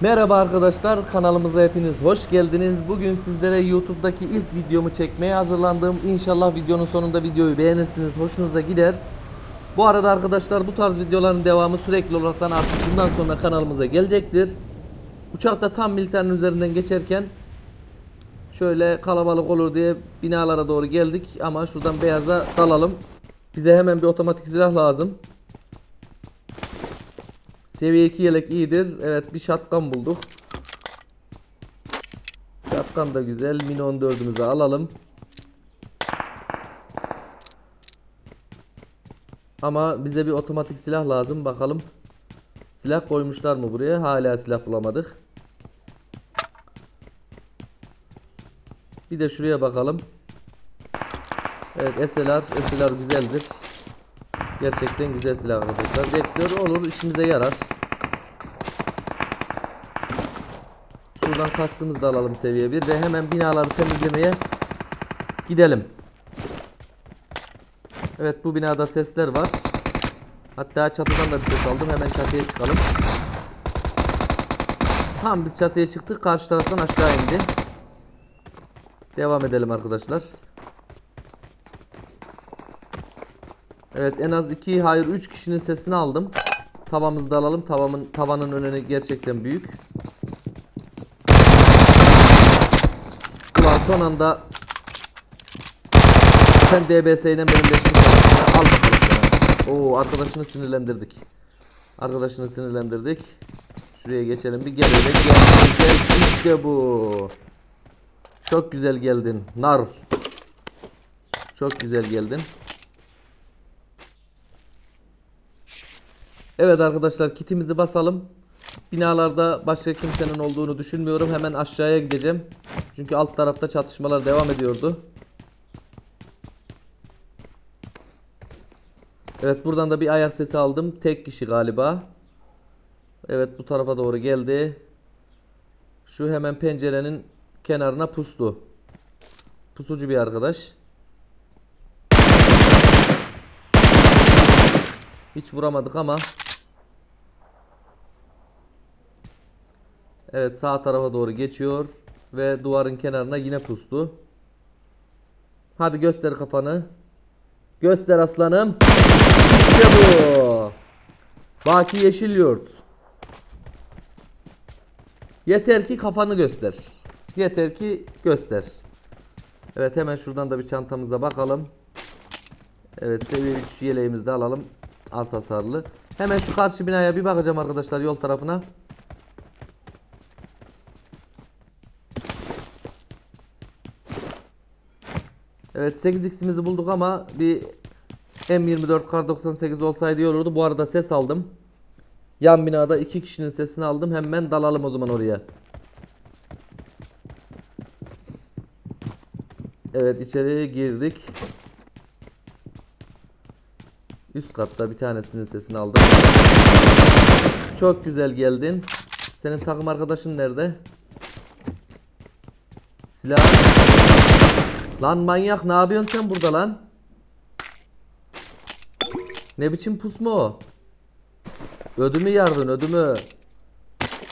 Merhaba arkadaşlar kanalımıza hepiniz hoş geldiniz. Bugün sizlere YouTube'daki ilk videomu çekmeye hazırlandım. İnşallah videonun sonunda videoyu beğenirsiniz, hoşunuza gider. Bu arada arkadaşlar bu tarz videoların devamı sürekli olaraktan artık bundan sonra kanalımıza gelecektir. Uçakta tam militerin üzerinden geçerken şöyle kalabalık olur diye binalara doğru geldik ama şuradan beyaza dalalım. Bize hemen bir otomatik silah lazım. Seviye 2 yelek iyidir. Evet bir şatkan bulduk. Şatkan da güzel. Mini 14'ümüzü alalım. Ama bize bir otomatik silah lazım. Bakalım. Silah koymuşlar mı buraya? Hala silah bulamadık. Bir de şuraya bakalım. Evet SLR, SLR güzeldir. Gerçekten güzel silah arkadaşlar. Vektör olur işimize yarar. Şuradan kaskımızı da alalım seviye 1 ve hemen binaları temizlemeye gidelim. Evet bu binada sesler var. Hatta çatıdan da bir ses aldım. Hemen çatıya çıkalım. Tam biz çatıya çıktık. Karşı taraftan aşağı indi. Devam edelim arkadaşlar. Evet en az 2 hayır 3 kişinin sesini aldım. Tavamızı da alalım. Tavamın tavanın önüne gerçekten büyük. Son anda sen DBS ile benim leşimi al bakalım. Oo arkadaşını sinirlendirdik. Arkadaşını sinirlendirdik. Şuraya geçelim bir gel öyle gel, gel. İşte bu. Çok güzel geldin. Nar. Çok güzel geldin. Evet arkadaşlar kitimizi basalım. Binalarda başka kimsenin olduğunu düşünmüyorum. Hemen aşağıya gideceğim. Çünkü alt tarafta çatışmalar devam ediyordu. Evet buradan da bir ayak sesi aldım. Tek kişi galiba. Evet bu tarafa doğru geldi. Şu hemen pencerenin kenarına pustu. Pusucu bir arkadaş. Hiç vuramadık ama Evet sağ tarafa doğru geçiyor ve duvarın kenarına yine pustu. Hadi göster kafanı. Göster aslanım. İşte bu. Baki yeşil yurt. Yeter ki kafanı göster. Yeter ki göster. Evet hemen şuradan da bir çantamıza bakalım. Evet seviye 3 yeleğimizi de alalım. Az hasarlı. Hemen şu karşı binaya bir bakacağım arkadaşlar yol tarafına. Evet 8x'imizi bulduk ama bir M24 Kar 98 olsaydı iyi olurdu. Bu arada ses aldım. Yan binada iki kişinin sesini aldım. Hemen dalalım o zaman oraya. Evet içeriye girdik. Üst katta bir tanesinin sesini aldım. Çok güzel geldin. Senin takım arkadaşın nerede? Silah. Lan manyak ne yapıyorsun sen burada lan? Ne biçim pusma o? Ödümü yardın ödümü.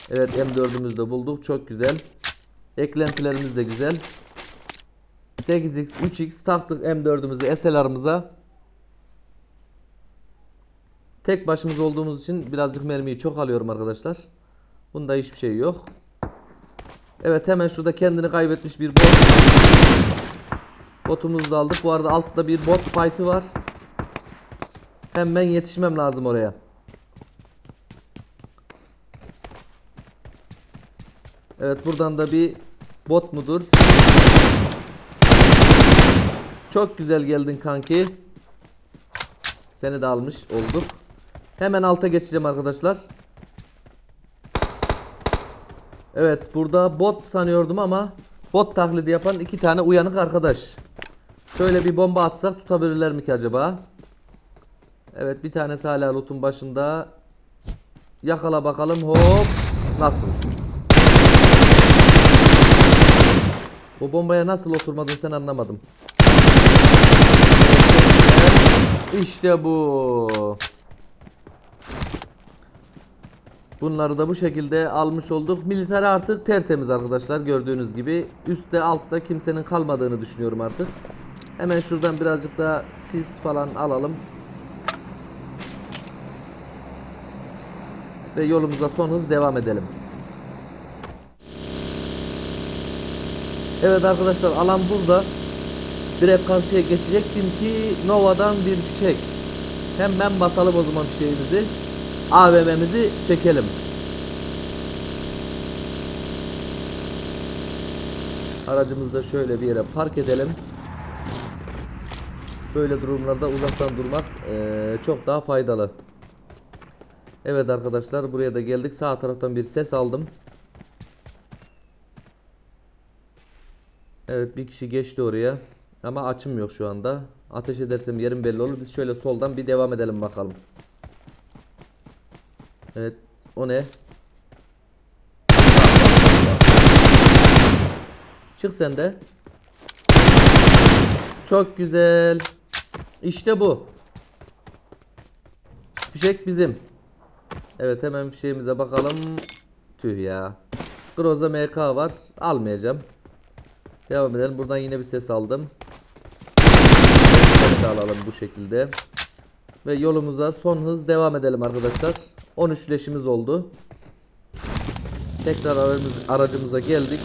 Evet M4'ümüzü de bulduk çok güzel. Eklentilerimiz de güzel. 8x 3x taktık M4'ümüzü SLR'ımıza. Tek başımız olduğumuz için birazcık mermiyi çok alıyorum arkadaşlar. Bunda hiçbir şey yok. Evet hemen şurada kendini kaybetmiş bir bot. Botumuzu da aldık. Bu arada altta bir bot fight'ı var. Hemen yetişmem lazım oraya. Evet buradan da bir bot mudur? Çok güzel geldin kanki. Seni de almış olduk. Hemen alta geçeceğim arkadaşlar. Evet burada bot sanıyordum ama bot taklidi yapan iki tane uyanık arkadaş. Şöyle bir bomba atsak tutabilirler mi ki acaba? Evet bir tanesi hala loot'un başında. Yakala bakalım hop. Nasıl? Bu bombaya nasıl oturmadın sen anlamadım. İşte bu. Bunları da bu şekilde almış olduk. Militer artık tertemiz arkadaşlar gördüğünüz gibi. Üstte altta kimsenin kalmadığını düşünüyorum artık. Hemen şuradan birazcık da sis falan alalım. Ve yolumuza son hız devam edelim. Evet arkadaşlar alan burada. Direkt karşıya geçecektim ki Nova'dan bir fişek. Hemen basalım o zaman fişeğimizi. AVM'mizi çekelim. Aracımızı da şöyle bir yere park edelim. Böyle durumlarda uzaktan durmak eee, çok daha faydalı. Evet arkadaşlar buraya da geldik. Sağ taraftan bir ses aldım. Evet bir kişi geçti oraya. Ama açım yok şu anda. Ateş edersem yerim belli olur. Biz şöyle soldan bir devam edelim bakalım. Evet o ne? Çık sen de. Çok güzel. İşte bu. Fişek bizim. Evet hemen fişeğimize bakalım. Tüh ya. Groza MK var. Almayacağım. Devam edelim. Buradan yine bir ses aldım. Ses alalım bu şekilde. Ve yolumuza son hız devam edelim arkadaşlar. 13 leşimiz oldu. Tekrar aracımız, aracımıza geldik.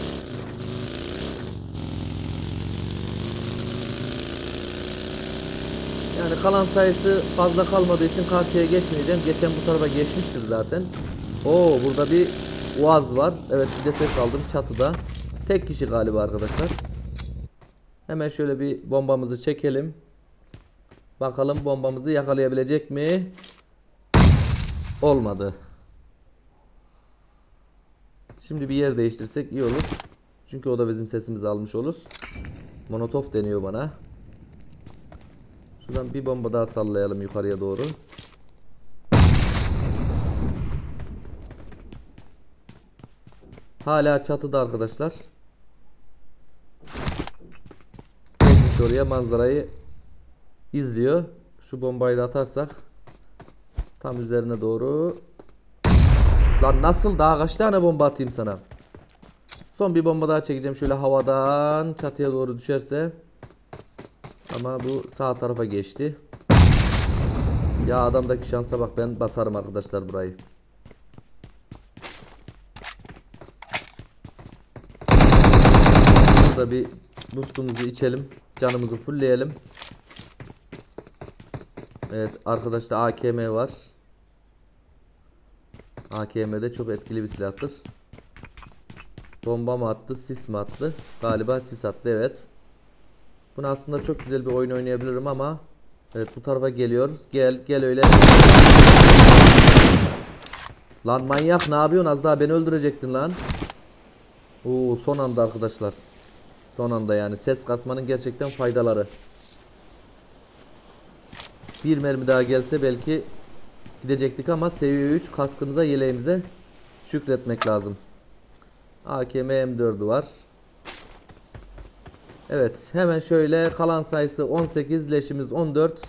Yani kalan sayısı fazla kalmadığı için karşıya geçmeyeceğim. Geçen bu tarafa geçmiştir zaten. Oo burada bir Uaz var. Evet bir de ses aldım çatıda. Tek kişi galiba arkadaşlar. Hemen şöyle bir bombamızı çekelim. Bakalım bombamızı yakalayabilecek mi? Olmadı. Şimdi bir yer değiştirsek iyi olur. Çünkü o da bizim sesimizi almış olur. Monotof deniyor bana. Şuradan bir bomba daha sallayalım yukarıya doğru. Hala çatıda arkadaşlar. Oraya manzarayı izliyor. Şu bombayı da atarsak tam üzerine doğru. Lan nasıl daha kaç tane bomba atayım sana? Son bir bomba daha çekeceğim şöyle havadan çatıya doğru düşerse. Ama bu sağ tarafa geçti. Ya adamdaki şansa bak ben basarım arkadaşlar burayı. Burada bir boostumuzu içelim. Canımızı fullleyelim. Evet arkadaşta AKM var. AKM de çok etkili bir silahtır. Bomba mı attı, sis mi attı? Galiba sis attı evet. Bunu aslında çok güzel bir oyun oynayabilirim ama Evet bu tarafa geliyor. Gel gel öyle. Lan manyak ne yapıyorsun? Az daha beni öldürecektin lan. Oo son anda arkadaşlar. Son anda yani ses kasmanın gerçekten faydaları. Bir mermi daha gelse belki gidecektik ama seviye 3 kaskımıza yeleğimize şükretmek lazım. AKM M4'ü var. Evet hemen şöyle kalan sayısı 18 leşimiz 14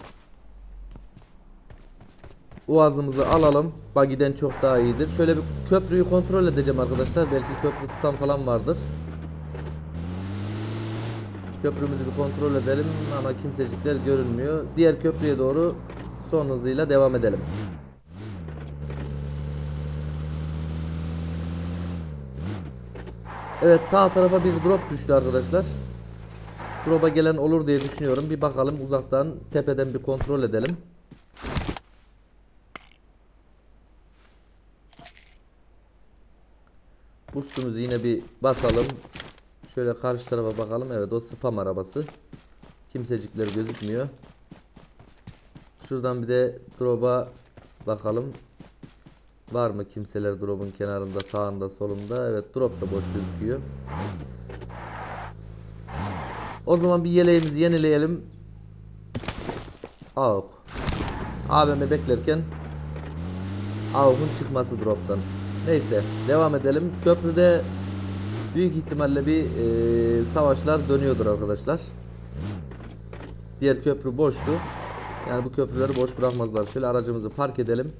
Uazımızı alalım. Buggy'den çok daha iyidir. Şöyle bir köprüyü kontrol edeceğim arkadaşlar. Belki köprü tutan falan vardır. Köprümüzü bir kontrol edelim ama kimsecikler görünmüyor. Diğer köprüye doğru son hızıyla devam edelim Evet sağ tarafa bir drop düştü arkadaşlar Drop'a gelen olur diye düşünüyorum. Bir bakalım uzaktan tepeden bir kontrol edelim. Boost'umuzu yine bir basalım. Şöyle karşı tarafa bakalım. Evet o spam arabası. Kimsecikler gözükmüyor. Şuradan bir de drop'a bakalım. Var mı kimseler drop'un kenarında, sağında, solunda? Evet drop da boş gözüküyor. O zaman bir yeleğimizi yenileyelim. AUK. AVM beklerken AUK'un çıkması drop'tan. Neyse devam edelim. Köprüde büyük ihtimalle bir e, savaşlar dönüyordur arkadaşlar. Diğer köprü boştu. Yani bu köprüleri boş bırakmazlar. Şöyle aracımızı park edelim.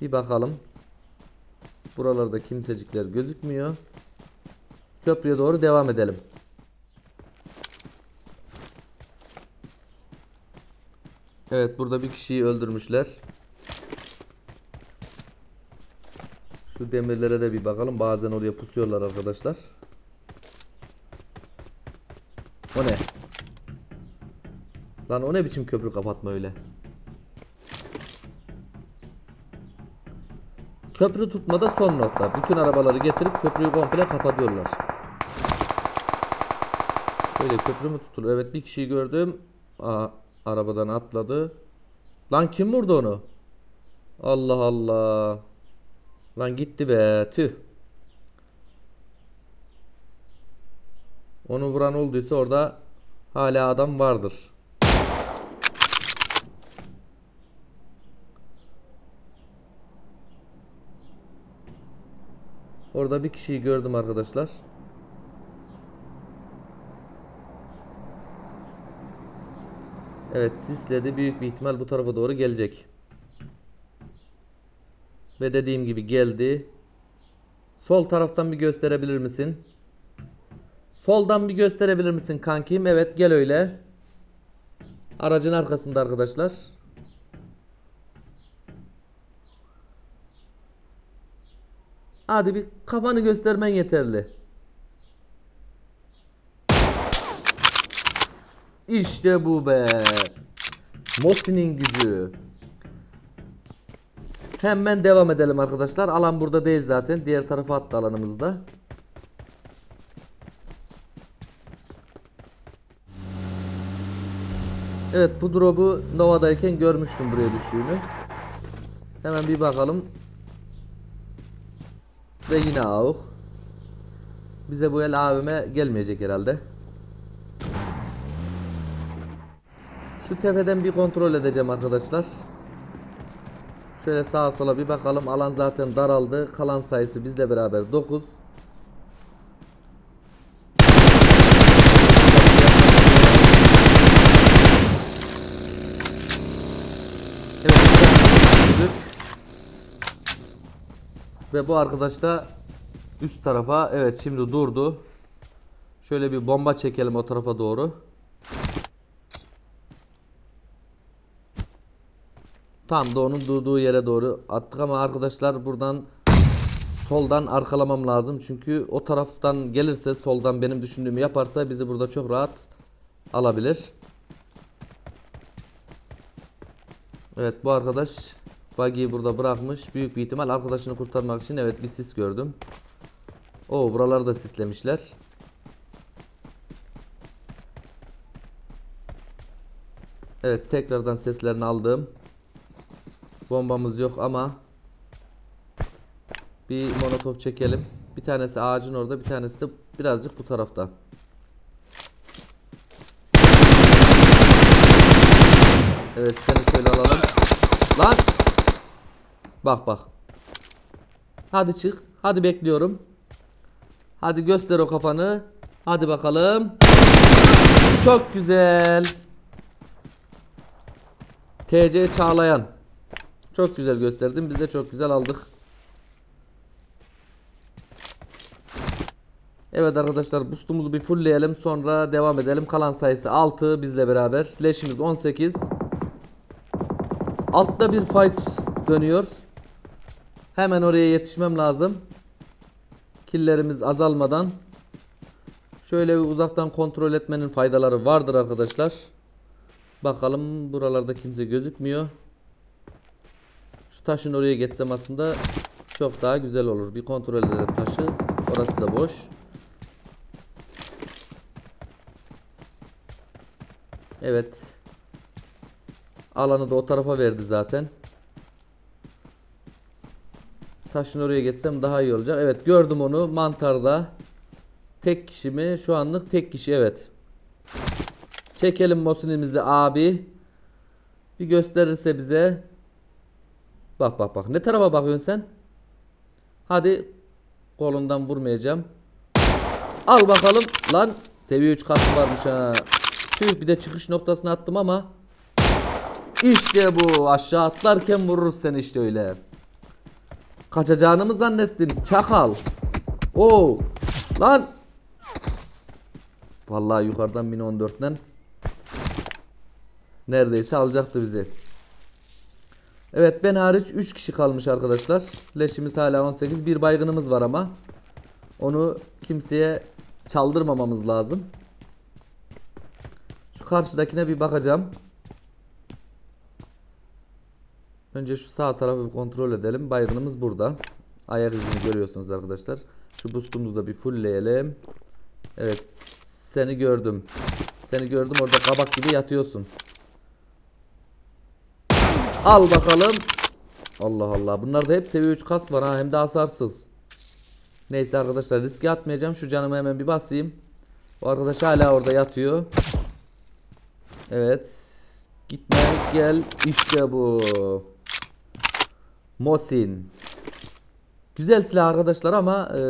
Bir bakalım. Buralarda kimsecikler gözükmüyor. Köprüye doğru devam edelim. Evet burada bir kişiyi öldürmüşler. Şu demirlere de bir bakalım. Bazen oraya pusuyorlar arkadaşlar. O ne? Lan o ne biçim köprü kapatma öyle? Köprü tutmada son nokta. Bütün arabaları getirip köprüyü komple kapatıyorlar. Böyle köprü mü tutulur? Evet bir kişiyi gördüm. Aa, arabadan atladı. Lan kim vurdu onu? Allah Allah. Lan gitti be. Tüh. Onu vuran olduysa orada hala adam vardır. Orada bir kişiyi gördüm arkadaşlar. Evet sisledi. Büyük bir ihtimal bu tarafa doğru gelecek. Ve dediğim gibi geldi. Sol taraftan bir gösterebilir misin? Soldan bir gösterebilir misin kankim? Evet gel öyle. Aracın arkasında arkadaşlar. Hadi bir kafanı göstermen yeterli. İşte bu be. Mosin'in gücü. Hemen devam edelim arkadaşlar. Alan burada değil zaten. Diğer tarafa attı alanımızda. Evet bu drop'u Nova'dayken görmüştüm buraya düştüğünü. Hemen bir bakalım. Ve yine AUK. Bize bu el AVM gelmeyecek herhalde. Şu tepeden bir kontrol edeceğim arkadaşlar. Şöyle sağa sola bir bakalım. Alan zaten daraldı. Kalan sayısı bizle beraber 9. Evet, bir tane düşürdük. Ve bu arkadaş da üst tarafa evet şimdi durdu. Şöyle bir bomba çekelim o tarafa doğru. Tam da onun durduğu yere doğru attık ama arkadaşlar buradan soldan arkalamam lazım. Çünkü o taraftan gelirse soldan benim düşündüğümü yaparsa bizi burada çok rahat alabilir. Evet bu arkadaş buggy'yi burada bırakmış. Büyük bir ihtimal arkadaşını kurtarmak için evet bir sis gördüm. O buraları da sislemişler. Evet tekrardan seslerini aldım. Bombamız yok ama bir molotof çekelim. Bir tanesi ağacın orada, bir tanesi de birazcık bu tarafta. Evet seni şöyle alalım. Lan! Bak bak. Hadi çık. Hadi bekliyorum. Hadi göster o kafanı. Hadi bakalım. Çok güzel. TC Çağlayan. Çok güzel gösterdin. Biz de çok güzel aldık. Evet arkadaşlar boostumuzu bir fullleyelim. Sonra devam edelim. Kalan sayısı 6 bizle beraber. Leşimiz 18. Altta bir fight dönüyor. Hemen oraya yetişmem lazım. Killerimiz azalmadan. Şöyle bir uzaktan kontrol etmenin faydaları vardır arkadaşlar. Bakalım buralarda kimse gözükmüyor. Şu taşın oraya geçsem aslında çok daha güzel olur. Bir kontrol edelim taşı. Orası da boş. Evet. Alanı da o tarafa verdi zaten. Taşın oraya geçsem daha iyi olacak. Evet gördüm onu mantarda. Tek kişi mi? Şu anlık tek kişi evet. Çekelim Mosin'imizi abi. Bir gösterirse bize. Bak bak bak. Ne tarafa bakıyorsun sen? Hadi. Kolundan vurmayacağım. Al bakalım. Lan. Seviye 3 kaskı varmış ha. Tüh bir de çıkış noktasına attım ama. İşte bu. Aşağı atlarken vururuz sen işte öyle. Kaçacağını mı zannettin? Çakal. Oo. Lan. Vallahi yukarıdan 1014'ten neredeyse alacaktı bizi. Evet ben hariç 3 kişi kalmış arkadaşlar. Leşimiz hala 18. Bir baygınımız var ama. Onu kimseye çaldırmamamız lazım. Şu karşıdakine bir bakacağım. Önce şu sağ tarafı bir kontrol edelim. Baygınımız burada. Ayak izini görüyorsunuz arkadaşlar. Şu boostumuzu da bir fullleyelim. Evet. Seni gördüm. Seni gördüm orada kabak gibi yatıyorsun. Al bakalım. Allah Allah. Bunlarda hep seviye 3 kask var ha hem de hasarsız. Neyse arkadaşlar riske atmayacağım. Şu canımı hemen bir basayım. O arkadaş hala orada yatıyor. Evet. Gitme gel. İşte bu. Mosin. Güzel silah arkadaşlar ama e,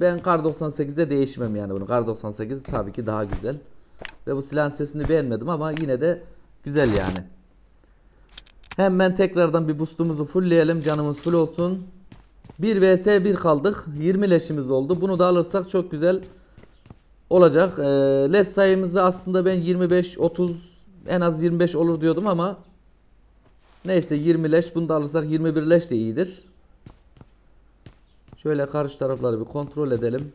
ben Kar 98'e değişmem yani bunu. Kar 98 tabii ki daha güzel. Ve bu silahın sesini beğenmedim ama yine de güzel yani. Hemen tekrardan bir boostumuzu fullleyelim. Canımız full olsun. 1 vs 1 kaldık. 20 leşimiz oldu. Bunu da alırsak çok güzel olacak. Ee, leş sayımızı aslında ben 25 30 en az 25 olur diyordum ama neyse 20 leş bunu da alırsak 21 leş de iyidir. Şöyle karşı tarafları bir kontrol edelim.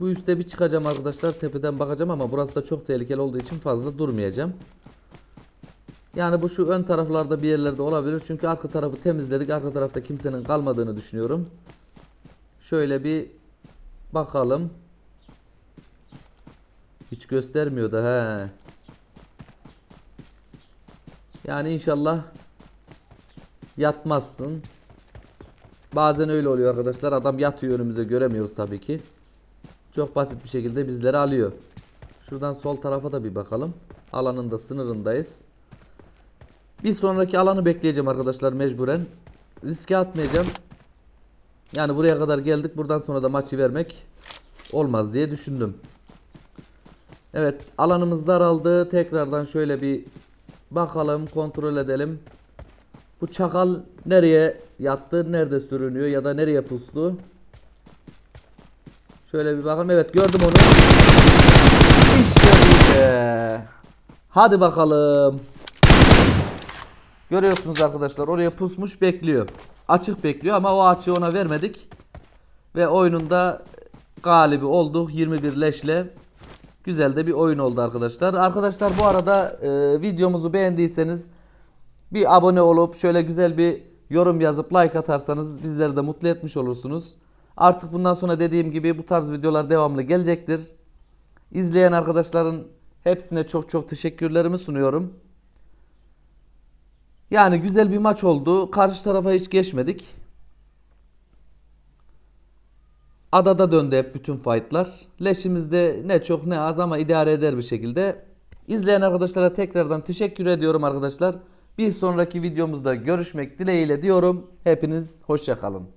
Bu üste bir çıkacağım arkadaşlar. Tepeden bakacağım ama burası da çok tehlikeli olduğu için fazla durmayacağım. Yani bu şu ön taraflarda bir yerlerde olabilir. Çünkü arka tarafı temizledik. Arka tarafta kimsenin kalmadığını düşünüyorum. Şöyle bir bakalım. Hiç göstermiyor da he. Yani inşallah yatmazsın. Bazen öyle oluyor arkadaşlar. Adam yatıyor önümüze göremiyoruz tabii ki. Çok basit bir şekilde bizleri alıyor. Şuradan sol tarafa da bir bakalım. Alanın da sınırındayız. Bir sonraki alanı bekleyeceğim arkadaşlar mecburen. Riske atmayacağım. Yani buraya kadar geldik. Buradan sonra da maçı vermek olmaz diye düşündüm. Evet alanımız daraldı. Tekrardan şöyle bir bakalım kontrol edelim. Bu çakal nereye yattı? Nerede sürünüyor? Ya da nereye puslu? Şöyle bir bakalım. Evet gördüm onu. İşte be. Hadi bakalım. Görüyorsunuz arkadaşlar oraya pusmuş bekliyor. Açık bekliyor ama o açığı ona vermedik. Ve oyununda galibi olduk 21 leşle. Güzel de bir oyun oldu arkadaşlar. Arkadaşlar bu arada e, videomuzu beğendiyseniz bir abone olup şöyle güzel bir yorum yazıp like atarsanız bizleri de mutlu etmiş olursunuz. Artık bundan sonra dediğim gibi bu tarz videolar devamlı gelecektir. İzleyen arkadaşların hepsine çok çok teşekkürlerimi sunuyorum. Yani güzel bir maç oldu. Karşı tarafa hiç geçmedik. Adada döndü hep bütün fightlar. Leşimizde ne çok ne az ama idare eder bir şekilde. İzleyen arkadaşlara tekrardan teşekkür ediyorum arkadaşlar. Bir sonraki videomuzda görüşmek dileğiyle diyorum. Hepiniz hoşça kalın.